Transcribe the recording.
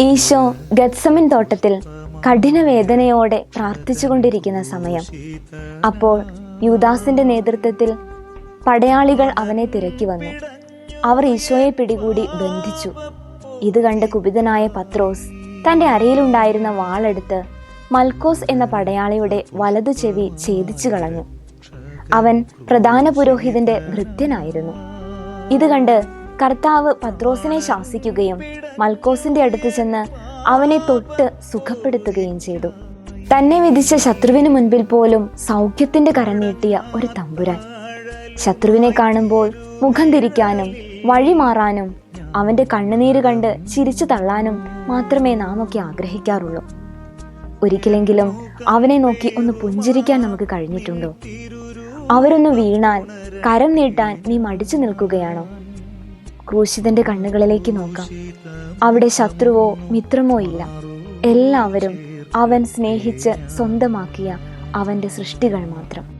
ഈശോ ഗത്സമിൻ തോട്ടത്തിൽ കഠിന വേദനയോടെ പ്രാർത്ഥിച്ചുകൊണ്ടിരിക്കുന്ന സമയം. അപ്പോൾ യുദാസിന്റെ നേതൃത്വത്തിൽ പടയാളികൾ അവനെ തിരക്കി വന്നു. അവർ ഈശോയെ പിടികൂടി ബന്ധിച്ചു. ഇത് കണ്ട് കുപിതനായ പത്രോസ് തന്റെ അരയിലുണ്ടായിരുന്ന വാളെടുത്ത് മൽക്കോസ് എന്ന പടയാളിയുടെ വലതു ചെവി ഛേദിച്ചു കളഞ്ഞു. അവൻ പ്രധാന പുരോഹിതന്റെ ഭൃത്യനായിരുന്നു ഇത് കണ്ട് കർത്താവ് പത്രോസിനെ ശാസിക്കുകയും മൽക്കോസിന്റെ അടുത്ത് ചെന്ന് അവനെ തൊട്ട് സുഖപ്പെടുത്തുകയും ചെയ്തു. തന്നെ വിധിച്ച ശത്രുവിന് മുൻപിൽ പോലും സൗഖ്യത്തിന്റെ കരം നീട്ടിയ ഒരു തമ്പുരാൻ. ശത്രുവിനെ കാണുമ്പോൾ മുഖം തിരിക്കാനും വഴി മാറാനും അവന്റെ കണ്ണുനീര് കണ്ട് ചിരിച്ചു തള്ളാനും മാത്രമേ നാം ഒക്കെ ആഗ്രഹിക്കാറുള്ളൂ. ഒരിക്കലെങ്കിലും അവനെ നോക്കി ഒന്ന് പുഞ്ചിരിക്കാൻ നമുക്ക് കഴിഞ്ഞിട്ടുണ്ടോ? അവരൊന്ന് വീണാൽ കരം നീട്ടാൻ നീ മടിച്ചു നിൽക്കുകയാണോ? ക്രൂശിതന്റെ കണ്ണുകളിലേക്ക് നോക്കാം. അവിടെ ശത്രുവോ മിത്രമോ ഇല്ല. എല്ലാവരും അവൻ സ്നേഹിച്ച് സ്വന്തമാക്കിയ അവന്റെ സൃഷ്ടികൾ മാത്രം.